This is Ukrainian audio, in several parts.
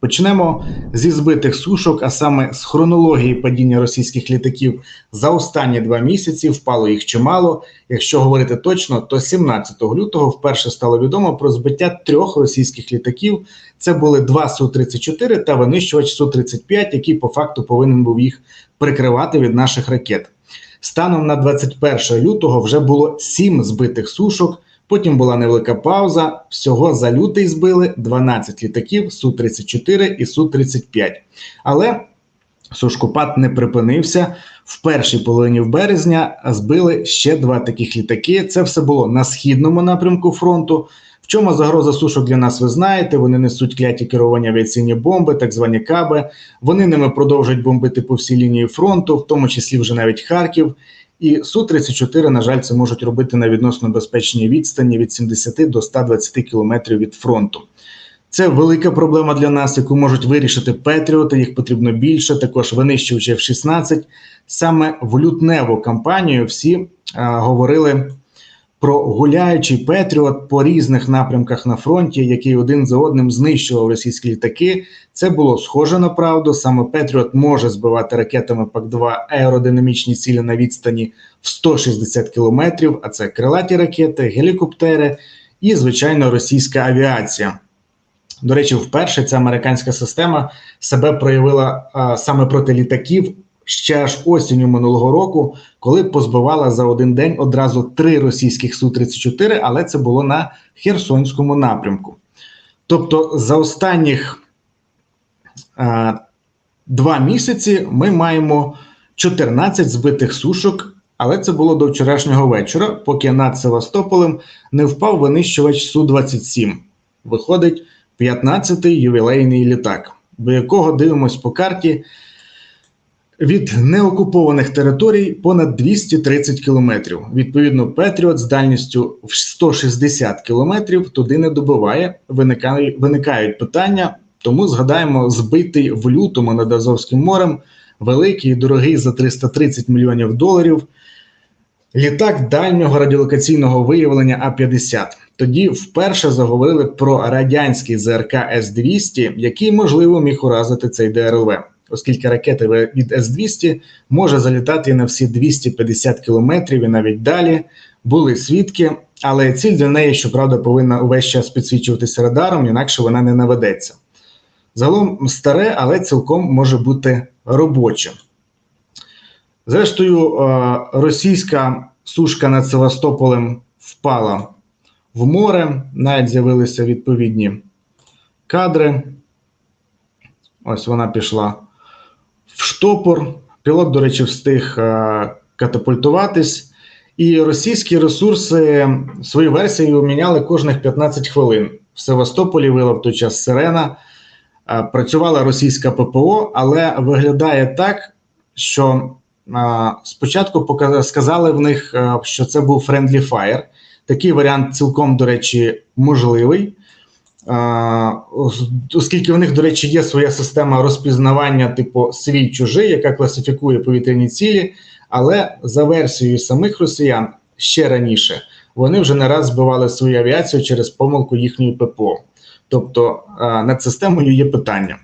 Почнемо зі збитих сушок, а саме з хронології падіння російських літаків за останні два місяці. Впало їх чимало. Якщо говорити точно, то 17 лютого вперше стало відомо про збиття трьох російських літаків. Це були два Су-34 та винищувач Су-35, який по факту повинен був їх прикривати від наших ракет. Станом на 21 лютого вже було сім збитих сушок. Потім була невелика пауза. Всього за лютий збили 12 літаків Су-34 і Су-35. Але сушкопад не припинився. В першій половині березня збили ще два таких літаки. Це все було на східному напрямку фронту. В чому загроза сушок для нас ви знаєте? Вони несуть кляті керовані авіаційні бомби, так звані каби. Вони ними продовжують бомбити по всій лінії фронту, в тому числі вже навіть Харків. І Су-34, на жаль, це можуть робити на відносно безпечній відстані від 70 до 120 кілометрів від фронту. Це велика проблема для нас, яку можуть вирішити Петріоти. Їх потрібно більше. Також винищувачі F-16. Саме в лютневу кампанію всі а, говорили про гуляючий Петріот по різних напрямках на фронті, який один за одним знищував російські літаки. Це було схоже на правду. Саме Петріот може збивати ракетами ПАК-2 аеродинамічні цілі на відстані в 160 кілометрів. А це крилаті ракети, гелікоптери і, звичайно, російська авіація. До речі, вперше ця американська система себе проявила а, саме проти літаків ще аж осінню минулого року, коли позбивала за один день одразу три російських Су-34, але це було на Херсонському напрямку. Тобто, за останніх а, два місяці ми маємо 14 збитих сушок, але це було до вчорашнього вечора, поки над Севастополем не впав винищувач Су-27. Виходить 15-й ювілейний літак, до якого дивимось по карті від неокупованих територій понад 230 кілометрів. Відповідно, Петріот з дальністю в 160 кілометрів туди не добиває. Виникають, виникають питання. Тому згадаємо збитий в лютому над Азовським морем великий і дорогий за 330 мільйонів доларів. Літак дальнього радіолокаційного виявлення А-50. Тоді вперше заговорили про радянський ЗРК С-200, який можливо міг уразити цей ДРЛВ оскільки ракета від С-200 може залітати на всі 250 кілометрів і навіть далі. Були свідки, але ціль для неї, щоправда, повинна увесь час підсвічуватися радаром, інакше вона не наведеться. Загалом старе, але цілком може бути робоче. Зрештою, російська сушка над Севастополем впала в море, навіть з'явилися відповідні кадри. Ось вона пішла в штопор. Пілот, до речі, встиг е, катапультуватись, і російські ресурси свою версію міняли кожних 15 хвилин. В Севастополі вила в той час Сирена. Е, працювала російська ППО, але виглядає так, що е, спочатку сказали в них, що це був Friendly Fire. Такий варіант цілком, до речі, можливий оскільки в них, до речі, є своя система розпізнавання, типу свій чужий, яка класифікує повітряні цілі. Але за версією самих росіян ще раніше вони вже не раз збивали свою авіацію через помилку їхньої ППО. Тобто над системою є питання.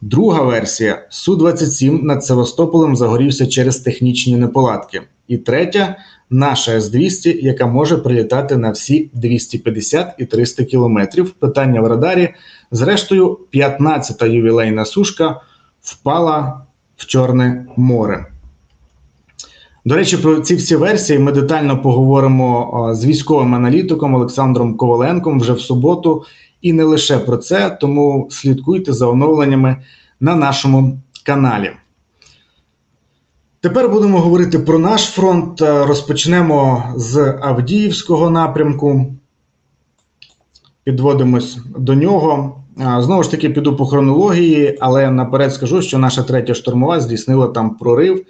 Друга версія Су-27 над Севастополем загорівся через технічні неполадки. І третя наша С-200, яка може прилітати на всі 250 і 300 кілометрів. Питання в радарі. Зрештою, 15-та ювілейна сушка впала в Чорне море. До речі, про ці всі версії ми детально поговоримо з військовим аналітиком Олександром Коваленком вже в суботу. І не лише про це, тому слідкуйте за оновленнями на нашому каналі. Тепер будемо говорити про наш фронт. Е, розпочнемо з Авдіївського напрямку. Підводимось до нього. Знову ж таки, піду по хронології, але наперед скажу, що наша третя штурмова здійснила там прорив.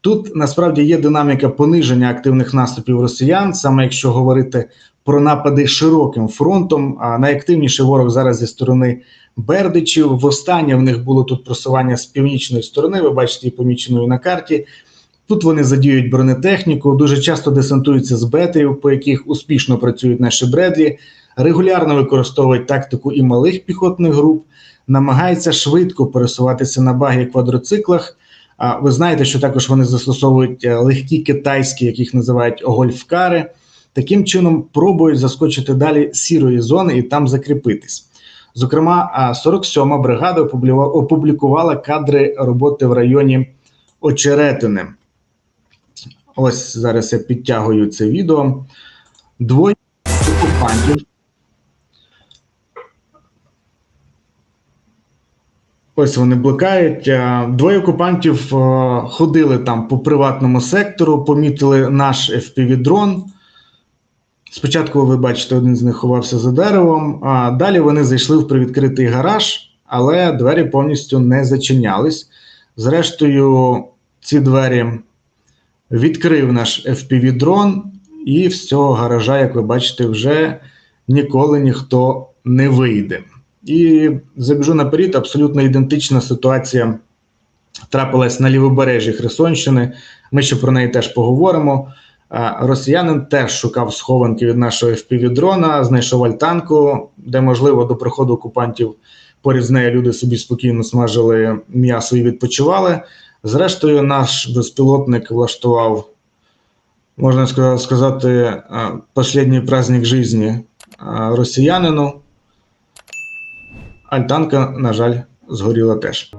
Тут насправді є динаміка пониження активних наступів росіян, саме якщо говорити про напади широким фронтом. А найактивніший ворог зараз зі сторони Бердичів. Востаннє в них було тут просування з північної сторони. Ви бачите її поміченою на карті. Тут вони задіють бронетехніку, дуже часто десантуються з бетерів, по яких успішно працюють наші бредлі, регулярно використовують тактику і малих піхотних груп. намагається швидко пересуватися на багі квадроциклах. А ви знаєте, що також вони застосовують е, легкі китайські, яких називають гольфкари. Таким чином пробують заскочити далі сірої зони і там закріпитись. Зокрема, 47-ма бригада опублікува- опублікувала кадри роботи в районі Очеретине. Ось зараз я підтягую це відео. Двоє окупантів. Ось вони блукають. Двоє окупантів ходили там по приватному сектору, помітили наш FPV-дрон. Спочатку ви бачите, один з них ховався за деревом, а далі вони зайшли в привідкритий гараж, але двері повністю не зачинялись. Зрештою, ці двері відкрив наш FPV-дрон, і з цього гаража, як ви бачите, вже ніколи ніхто не вийде. І забіжу наперед, абсолютно ідентична ситуація трапилась на лівобережжі Херсонщини. Ми ще про неї теж поговоримо. Росіянин теж шукав схованки від нашого FPV-дрона, знайшов альтанку, де, можливо, до приходу окупантів поряд з нею люди собі спокійно смажили м'ясо і відпочивали. Зрештою, наш безпілотник влаштував, можна сказати, а, останній праздник житті росіянину. Альтанка, на жаль, згоріла теж.